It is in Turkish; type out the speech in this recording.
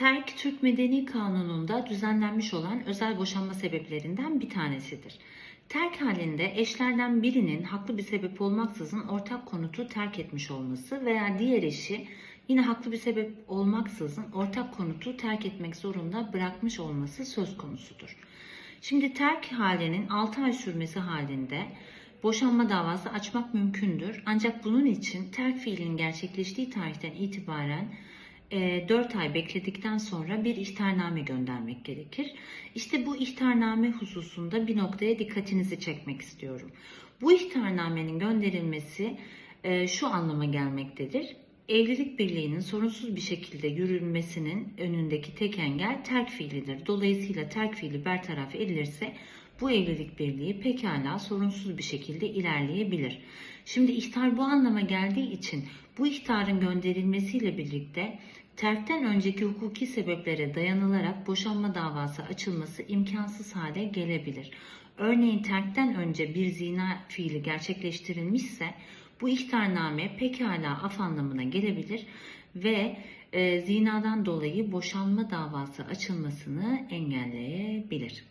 Terk Türk Medeni Kanunu'nda düzenlenmiş olan özel boşanma sebeplerinden bir tanesidir. Terk halinde eşlerden birinin haklı bir sebep olmaksızın ortak konutu terk etmiş olması veya diğer eşi yine haklı bir sebep olmaksızın ortak konutu terk etmek zorunda bırakmış olması söz konusudur. Şimdi terk halinin 6 ay sürmesi halinde boşanma davası açmak mümkündür. Ancak bunun için terk fiilinin gerçekleştiği tarihten itibaren 4 ay bekledikten sonra bir ihtarname göndermek gerekir. İşte bu ihtarname hususunda bir noktaya dikkatinizi çekmek istiyorum. Bu ihtarnamenin gönderilmesi e, şu anlama gelmektedir. Evlilik birliğinin sorunsuz bir şekilde yürünmesinin önündeki tek engel terk fiilidir. Dolayısıyla terk fiili bertaraf edilirse bu evlilik birliği pekala sorunsuz bir şekilde ilerleyebilir. Şimdi ihtar bu anlama geldiği için bu ihtarın gönderilmesiyle birlikte terkten önceki hukuki sebeplere dayanılarak boşanma davası açılması imkansız hale gelebilir. Örneğin terkten önce bir zina fiili gerçekleştirilmişse bu ihtarname pekala af anlamına gelebilir ve e, zinadan dolayı boşanma davası açılmasını engelleyebilir.